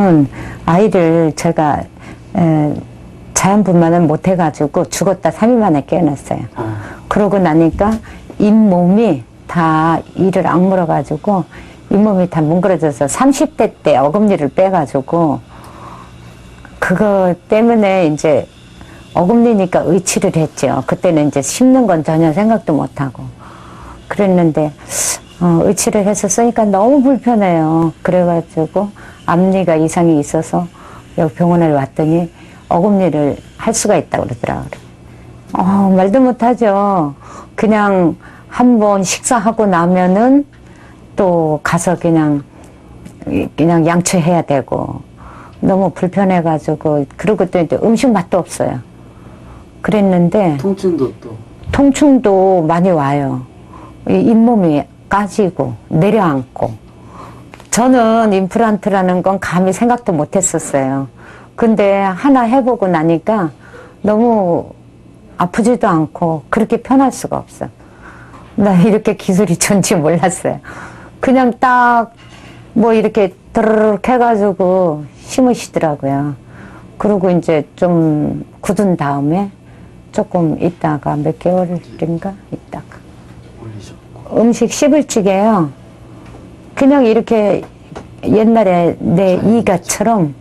음, 아이를 제가 에, 자연분만을 못 해가지고 죽었다 3일 만에 깨어났어요. 그러고 나니까 잇몸이 다 이를 악물어가지고 잇몸이 다 뭉그러져서 30대 때 어금니를 빼가지고 그거 때문에 이제 어금니니까 의치를 했죠. 그때는 이제 심는 건 전혀 생각도 못하고 그랬는데 어, 의치를 해서 쓰니까 너무 불편해요. 그래가지고 앞니가 이상이 있어서 여기 병원에 왔더니 어금니를 할 수가 있다고 그러더라고요. 어, 말도 못하죠. 그냥 한번 식사하고 나면은 또 가서 그냥 그냥 양치해야 되고 너무 불편해가지고 그리고 또 이제 음식 맛도 없어요. 그랬는데 통증도 또 통증도 많이 와요. 이 잇몸이 까지고 내려앉고. 저는 임플란트라는 건 감히 생각도 못 했었어요. 근데 하나 해보고 나니까 너무 아프지도 않고 그렇게 편할 수가 없어. 나 이렇게 기술이 좋은지 몰랐어요. 그냥 딱 뭐 이렇게 드르륵 해가지고 심으시더라고요. 그리고 이제 좀 굳은 다음에 조금 있다가 몇 개월인가 있다가 음식 씹을 적에요. 그냥 이렇게 옛날에 내 이가처럼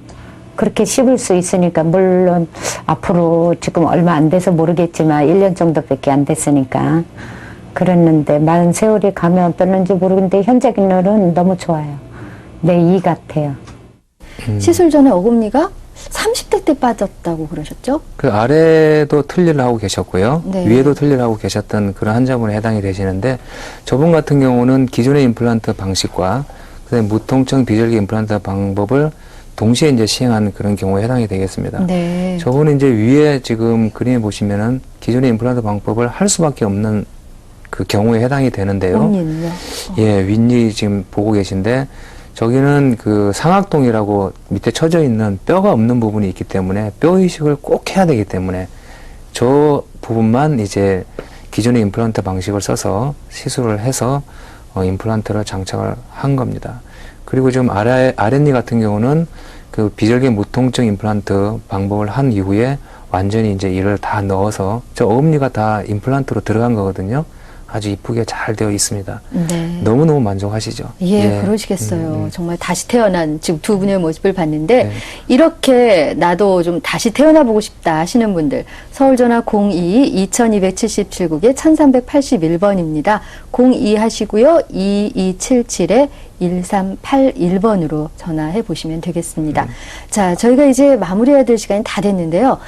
그렇게 씹을 수 있으니까 물론 앞으로 지금 얼마 안 돼서 모르겠지만 1년 정도밖에 안 됐으니까 그랬는데 많은 세월이 가면 어떨는지 모르겠는데 현재기는 너무 좋아요. 내 이 같아요. 시술 전에 어금니가 30대 때 빠졌다고 그러셨죠? 그 아래도 틀니를 하고 계셨고요. 네. 위에도 틀니를 하고 계셨던 그런 환자분에 해당이 되시는데 저분 같은 경우는 기존의 임플란트 방식과 그다음에 무통증 비절기 임플란트 방법을 동시에 이제 시행한 그런 경우에 해당이 되겠습니다. 네. 저분은 이제 위에 지금 그림에 보시면은 기존의 임플란트 방법을 할 수밖에 없는 그 경우에 해당이 되는데요. 어금니는요? 예, 윗니 지금 보고 계신데 저기는 그 상악동이라고 밑에 쳐져 있는 뼈가 없는 부분이 있기 때문에 뼈 이식을 꼭 해야 되기 때문에 저 부분만 이제 기존의 임플란트 방식을 써서 시술을 해서 어, 임플란트를 장착을 한 겁니다. 그리고 지금 아래 아랫니 같은 경우는 그 비절개 무통증 임플란트 방법을 한 이후에 완전히 이제 이를 다 넣어서 저 어금니가 다 임플란트로 들어간 거거든요. 아주 이쁘게 잘 되어 있습니다. 네. 너무너무 만족하시죠? 예, 그러시겠어요. 음, 음. 정말 다시 태어난 지금 두 분의 모습을 봤는데 네. 이렇게 나도 좀 다시 태어나 보고 싶다 하시는 분들 서울 전화 02 2277국에 1381번입니다. 02 하시고요. 2277에 1381번으로 전화해 보시면 되겠습니다. 자, 저희가 이제 마무리해야 될 시간이 다 됐는데요.